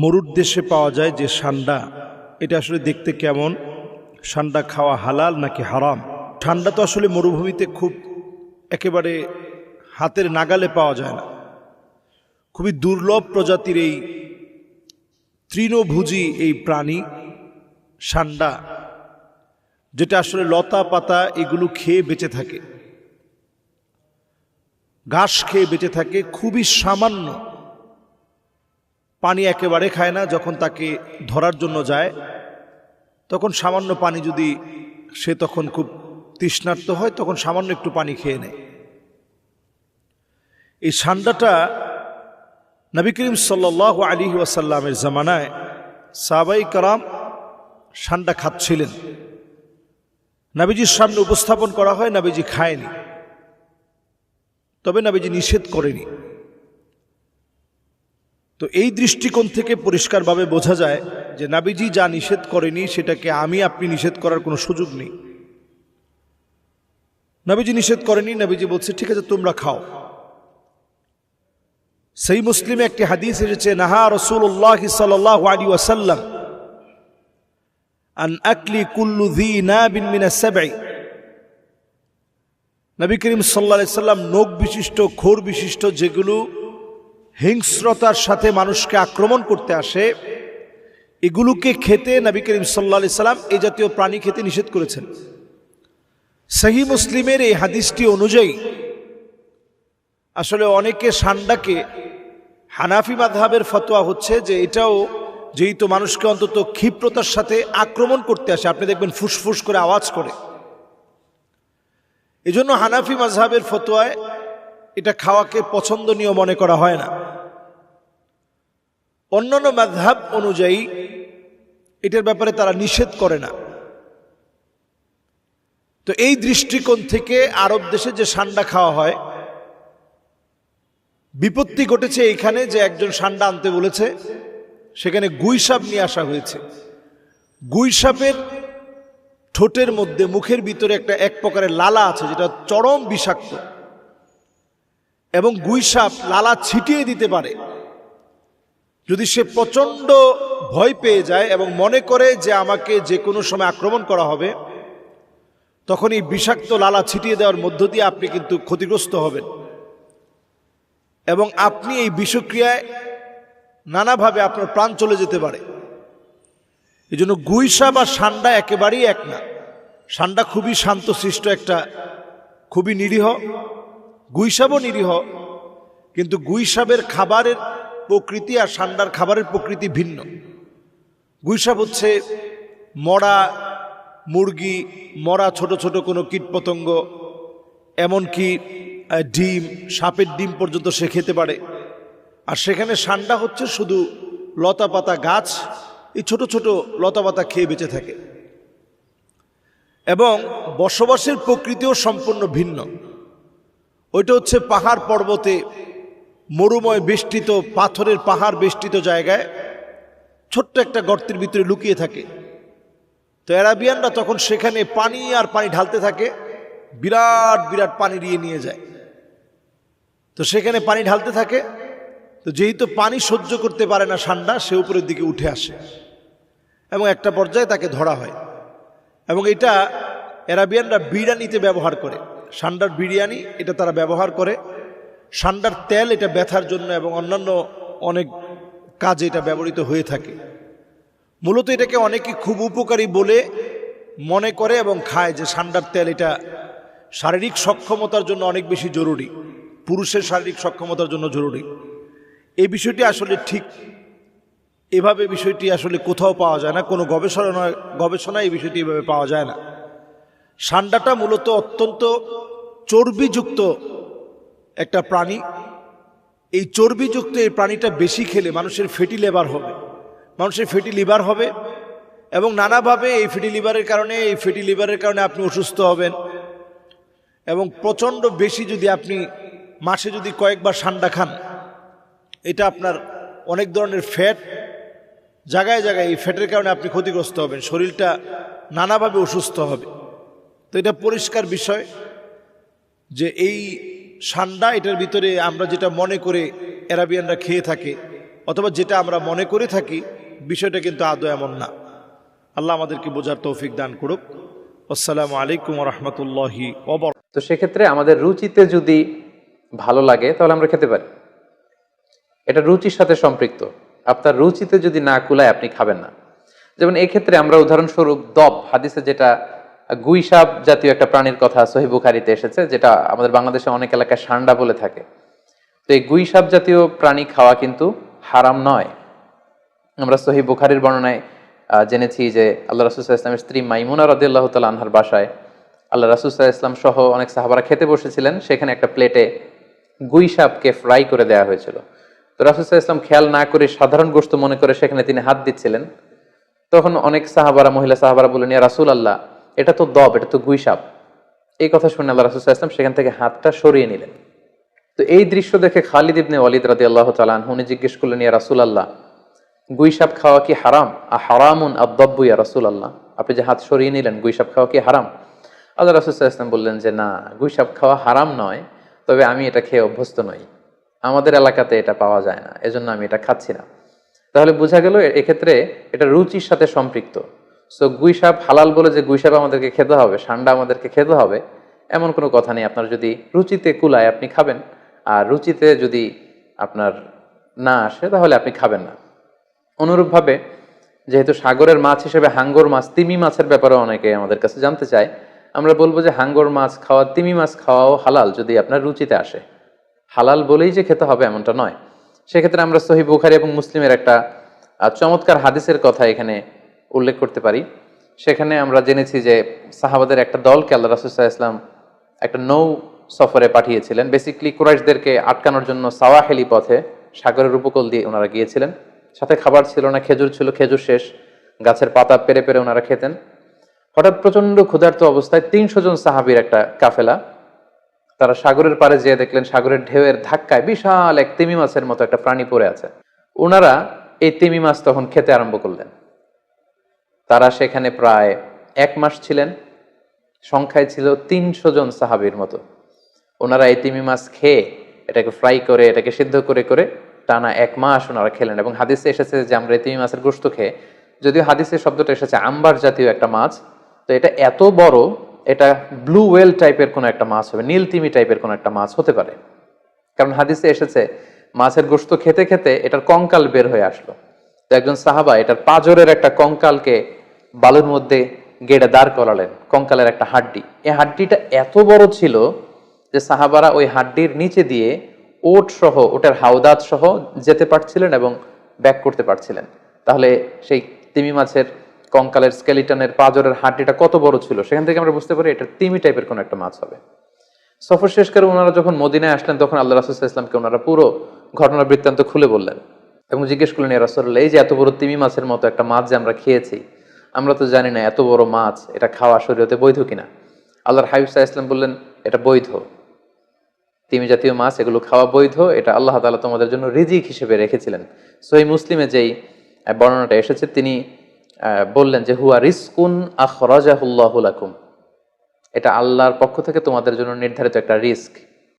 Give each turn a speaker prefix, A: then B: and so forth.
A: মরুর দেশে পাওয়া যায় যে সান্ডা। এটা আসলে দেখতে কেমন? সান্ডা খাওয়া হালাল নাকি হারাম? ঠান্ডা তো আসলে মরুভূমিতে খুব একেবারে হাতের নাগালে পাওয়া যায় না। খুবই দুর্লভ প্রজাতির এই তৃণভোজী এই প্রাণী সান্ডা, যেটা আসলে লতা পাতা এগুলো খেয়ে বেঁচে থাকে। ঘাস খেয়ে বেঁচে থাকে, খুবই সামান্য পানি একেবারে খায় না যখন তাকে ধরার জন্য যায়, তখন সামান্য পানি যদি সে তখন খুব তৃষ্ণার্ত হয়, তখন সামান্য একটু পানি খেয়ে নেয়। এই সান্ডাটা নবী করিম সাল্লাহ আলী ওয়াসাল্লামের জামানায় সাবাই কারাম সান্ডা খাচ্ছিলেন। নাবিজির সামনে উপস্থাপন করা হয়, নাবিজি খায়নি। তবে নাবিজি নিষেধ করেনি। তো এই দৃষ্টিকোণ থেকে পরিষ্কারভাবে বোঝা যায় যে নাবিজি যা নিষেধ করেনি, সেটাকে আমি, আপনি নিষেধ করার কোনো সুযোগ নেই। নাবিজি নিষেধ করেনি, নাবিজি বলছে, ঠিক আছে, তোমরা খাও। সেই মুসলিমে একটি হাদিস এসেছে, নাহা রসুল্লাহ সাল্লাহ আলী ওয়াসাল্লাম আন আকলি কুল্লু না বিন মিনা সাবাই নবী করিম সাল্লা সাল্লাম নোক বিশিষ্ট, খোর বিশিষ্ট যেগুলো হিংস্রতার সাথে মানুষকে আক্রমণ করতে আসে, এগুলোকে খেতে নবী করিম সাল্লা সাল্লাম এই জাতীয় প্রাণী খেতে নিষেধ করেছেন। সহি মুসলিমের এই হাদিসটি অনুযায়ী, আসলে অনেকে সান্ডাকে হানাফি মাধাবের ফতোয়া হচ্ছে যে এটাও যেই তো মানুষকে অন্তত ক্ষিপ্রতার সাথে আক্রমণ করতে আসে, আপনি দেখবেন ফুসফুস করে আওয়াজ করে। এজন্য হানাফি মাঝহাবের ফতোয়ায় এটা খাওয়াকে পছন্দনীয় মনে করা হয় না। অন্যান্য মাঝহাব অনুযায়ী এটার ব্যাপারে তারা নিষেধ করে না। তো এই দৃষ্টিকোণ থেকে আরব দেশে যে সান্ডা খাওয়া হয়, বিপত্তি ঘটেছে এইখানে যে একজন সান্ডা আনতে বলেছে, সেখানে গুইসাপ নিয়ে আসা হয়েছে। গুইসাপের ঠোঁটের মধ্যে মুখের ভিতরে একটা এক প্রকারের লালা আছে, যেটা চরম বিষাক্ত। এবং গুইসাপ লালা ছিটিয়ে দিতে পারে। যদি সে প্রচণ্ড ভয় পেয়ে যায় এবং মনে করে যে আমাকে যে কোনো সময় আক্রমণ করা হবে, তখন এই বিষাক্ত লালা ছিটিয়ে দেওয়ার মধ্য দিয়ে আপনি কিন্তু ক্ষতিগ্রস্ত হবেন। এবং আপনি এই বিষক্রিয়ায় নানাভাবে আপনার প্রাণ চলে যেতে পারে। এই জন্য গুইসা বা সান্ডা একেবারেই এক না। সান্ডা খুবই শান্তশিষ্ট একটা, খুবই নিরীহ। গুইসাবও নিরীহ, কিন্তু গুইসাবের খাবারের প্রকৃতি আর সান্ডার খাবারের প্রকৃতি ভিন্ন। গুইসাব হচ্ছে মরা মুরগি, মরা ছোট ছোট কোনো কীটপতঙ্গ, এমনকি ডিম, সাপের ডিম পর্যন্ত সে খেতে পারে। আর সেখানে সান্ডা হচ্ছে শুধু লতা পাতা গাছ, এই ছোট ছোট লতা পাতা খেয়ে বেঁচে থাকে। এবং বসবাসের প্রকৃতিও সম্পূর্ণ ভিন্ন। ওইটা হচ্ছে পাহাড় পর্বতে মরুময় বেষ্টিত, পাথরের পাহাড় বেষ্টিত জায়গায় ছোট্ট একটা গর্তের ভিতরে লুকিয়ে থাকে। তো অ্যারাবিয়ানরা তখন সেখানে পানি আর পানি ঢালতে থাকে, বিরাট বিরাট পানি দিয়ে নিয়ে যায়। তো সেখানে পানি ঢালতে থাকে, তো যেহেতু পানি সহ্য করতে পারে না ঠান্ডা, সে উপরের দিকে উঠে আসে এবং একটা পর্যায়ে তাকে ধরা হয়। এবং এটা অ্যারাবিয়ানরা বিরিয়ানিতে ব্যবহার করে। সান্ডার বিরিয়ানি, এটা তারা ব্যবহার করে। সান্ডার তেল এটা ব্যথার জন্য এবং অন্যান্য অনেক কাজে এটা ব্যবহৃত হয়ে থাকে। মূলত এটাকে অনেকে খুব উপকারী বলে মনে করে এবং খায় যে সান্ডার তেল এটা শারীরিক সক্ষমতার জন্য অনেক বেশি জরুরি, পুরুষের শারীরিক সক্ষমতার জন্য জরুরি। এই বিষয়টি আসলে ঠিক এভাবে বিষয়টি আসলে কোথাও পাওয়া যায় না, কোনো গবেষণা গবেষণায় এই বিষয়টি এভাবে পাওয়া যায় না। সান্ডাটা মূলত অত্যন্ত চর্বিযুক্ত একটা প্রাণী। এই চর্বিযুক্ত এই প্রাণীটা বেশি খেলে মানুষের ফেটি লিভার হবে। মানুষের ফেটি লিভার হবে এবং নানাভাবে এই ফেটি লিভারের কারণে, এই ফেটি লিভারের কারণে আপনি অসুস্থ হবেন। এবং প্রচণ্ড বেশি যদি আপনি মাসে যদি কয়েকবার সান্ডা খান, এটা আপনার অনেক ধরনের ফ্যাট জায়গায় জায়গায় এই ফ্যাটের কারণে আপনি ক্ষতিগ্রস্ত হবেন। শরীরটা নানাভাবে অসুস্থ হবে। তো এটা পরিষ্কার বিষয় যে এই সান্ডা, এটার ভিতরে আমরা যেটা মনে করে অ্যারাবিয়ানরা খেয়ে থাকে অথবা যেটা আমরা মনে করে থাকি, বিষয়টা কিন্তু আদৌ এমন না। আল্লাহ আমাদেরকে বোঝার তৌফিক দান করুক। আসসালামু আলাইকুম রহমতুল্লাহি ওবর
B: তো সেক্ষেত্রে আমাদের রুচিতে যদি ভালো লাগে, তাহলে আমরা খেতে পারি। এটা রুচির সাথে সম্পৃক্ত। আপনার রুচিতে যদি না কুলায়, আপনি খাবেন না। যেমন এক্ষেত্রে আমরা উদাহরণস্বরূপ দব, হাদিসে যেটা গুইসাপ জাতীয় একটা প্রাণীর কথা সহি বুখারিতে এসেছে, যেটা আমাদের বাংলাদেশে অনেক এলাকায় সান্ডা বলে থাকে। তো এই গুইসাপ জাতীয় প্রাণী খাওয়া কিন্তু হারাম নয়। আমরা সহি বুখারির বর্ণনায় জেনেছি যে আল্লাহ রাসুসাহ ইসলামের স্ত্রী মাইমুনা রদিল্লাহ তাল আনহার বাসায় আল্লাহ রাসুসাহ ইসলাম সহ অনেক সাহাবারা খেতে বসেছিলেন, সেখানে একটা প্লেটে গুই সাপকে ফ্রাই করে দেওয়া হয়েছিল। তো রাসুসাহ ইসলাম খেয়াল না করে সাধারণ গোস্ত মনে করে সেখানে তিনি হাত দিচ্ছিলেন। তখন অনেক সাহাবারা, মহিলা সাহাবারা বললেন, ইয়া রাসুল আল্লাহ এটা তো দব, এটা তো গুই সাপ এই কথা শুনে আল্লাহ রাসুসাহ ইসলাম সেখান থেকে হাতটা সরিয়ে নিলেন। তো এই দৃশ্য দেখে খালিদ ইবনে ওয়ালিদ রাদি আল্লাহ তালান উনি জিজ্ঞেস করলেন, ইয়া রাসুল আল্লাহ গুইসাপ খাওয়া কি হারাম? আ হারামুন আব্বাব্বু ইয়া রাসুল আল্লাহ আপনি যে হাত সরিয়ে নিলেন, গুইসাপ খাওয়া কি হারাম? আল্লাহ রাসুল ইসলাম বললেন যে, না, গুইসাপ খাওয়া হারাম নয়, তবে আমি এটা খেয়ে অভ্যস্ত নই। আমাদের এলাকাতে এটা পাওয়া যায় না, এজন্য আমি এটা খাচ্ছি না। তাহলে বোঝা গেল এক্ষেত্রে এটা রুচির সাথে সম্পৃক্ত। সো গুইসাপ হালাল বলে যে গুইসাপ আমাদেরকে খেতে হবে, সান্ডা আমাদেরকে খেতে হবে, এমন কোনো কথা নেই। আপনার যদি রুচিতে কুলায় আপনি খাবেন, আর রুচিতে যদি আপনার না আসে, তাহলে আপনি খাবেন না। অনুরূপভাবে, যেহেতু সাগরের মাছ হিসেবে হাঙ্গর মাছ, তিমি মাছের ব্যাপারে অনেকে আমাদের কাছে জানতে চায়, আমরা বলব যে হাঙ্গর মাছ খাওয়া, তিমি মাছ খাওয়াও হালাল যদি আপনার রুচিতে আসে। হালাল বলেই যে খেতে হবে এমনটা নয়। সেক্ষেত্রে আমরা সহি বুখারি এবং মুসলিমের একটা চমৎকার হাদিসের কথা এখানে উল্লেখ করতে পারি। সেখানে আমরা জেনেছি যে সাহাবাদের একটা দলকে আল্লাহ রাসুসাহ ইসলাম একটা নৌ সফরে পাঠিয়েছিলেন। বেসিকলি কুরাইশদেরকে আটকানোর জন্য সাওয়াহেলি পথে সাগরের উপকূল দিয়ে ওনারা গিয়েছিলেন। সাথে খাবার ছিল না, খেজুর ছিল, খেজুর শেষ। গাছের পাতা পেরে পেরে ওনারা খেতেন। হঠাৎ প্রচণ্ড ক্ষুধার্ত অবস্থায় তিনশো জন সাহাবির একটা কাফেলা, তারা সাগরের পাড়ে যেয়ে দেখলেন সাগরের ঢেউয়ের ধাক্কায় বিশাল এক তিমি মাছের মতো একটা প্রাণী পড়ে আছে। ওনারা এই তিমি মাছ তখন খেতে আরম্ভ করলেন। তারা সেখানে প্রায় এক মাস ছিলেন। সংখ্যায় ছিল তিনশো জন সাহাবির মতো। ওনারা এই তিমি মাছ খেয়ে এটাকে ফ্রাই করে, এটাকে সিদ্ধ করে করে টানা এক মাস ওনারা খেলেন এবং হাদিসে এসেছে যে আমরা এই তিমি মাছের গোস্ত খেয়ে, যদিও হাদিসের শব্দটা এসেছে আম্বার জাতীয় একটা মাছ, তো এটা এত বড়, এটা ব্লু ওয়েল টাইপের কোনো একটা মাছ হবে, নীল তিমি টাইপের কোনো একটা মাছ হতে পারে। কারণ হাদিসে এসেছে, মাছের গোস্ত খেতে খেতে এটার কঙ্কাল বের হয়ে আসলো। তো একজন সাহাবা এটার পাজরের একটা কঙ্কালকে বালুর মধ্যে গেড়ে দাঁড় করালেন, কঙ্কালের একটা হাড্ডি। এই হাড্ডিটা এত বড় ছিল যে সাহাবারা ওই হাড্ডির নিচে দিয়ে ওট সহ, ওটার হাওদাত সহ যেতে পারছিলেন এবং ব্যাক করতে পারছিলেন। তাহলে সেই তিমি মাছের, কঙ্কালের স্কেলিটনের পাজরের হাড্ডিটা কত বড় ছিল? সেখান থেকে আমরা বুঝতে পারি এটা তিমি টাইপের কোনো একটা মাছ হবে। সফর শেষ করে ওনারা যখন মদিনায় আসলেন, তখন আল্লাহ রাসুল ইসলামকে ওনারা পুরো ঘটনা বৃত্তান্ত খুলে বললেন এবং জিজ্ঞেস করলেন রাসুল্লাহ এই যে এত বড় তিমি মাছের মতো একটা মাছ যে আমরা খেয়েছি আমরা তো জানি না, এত বড় মাছ, এটা খাওয়া শরীরতে বৈধ কিনা? আল্লাহর সাহা ইসলাম বললেন, এটা বৈধ। তিমি জাতীয় মাছ, এগুলো খাওয়া বৈধ, এটা আল্লাহ তালা তোমাদের জন্য রিজিক হিসেবে রেখেছিলেন। সহি মুসলিমে যেই বর্ণনাটা এসেছে, তিনি বললেন যে, হুয়া রিস্কুন আখরাজাহুল্লাহুলাকুম এটা আল্লাহর পক্ষ থেকে তোমাদের জন্য নির্ধারিত একটা রিস্ক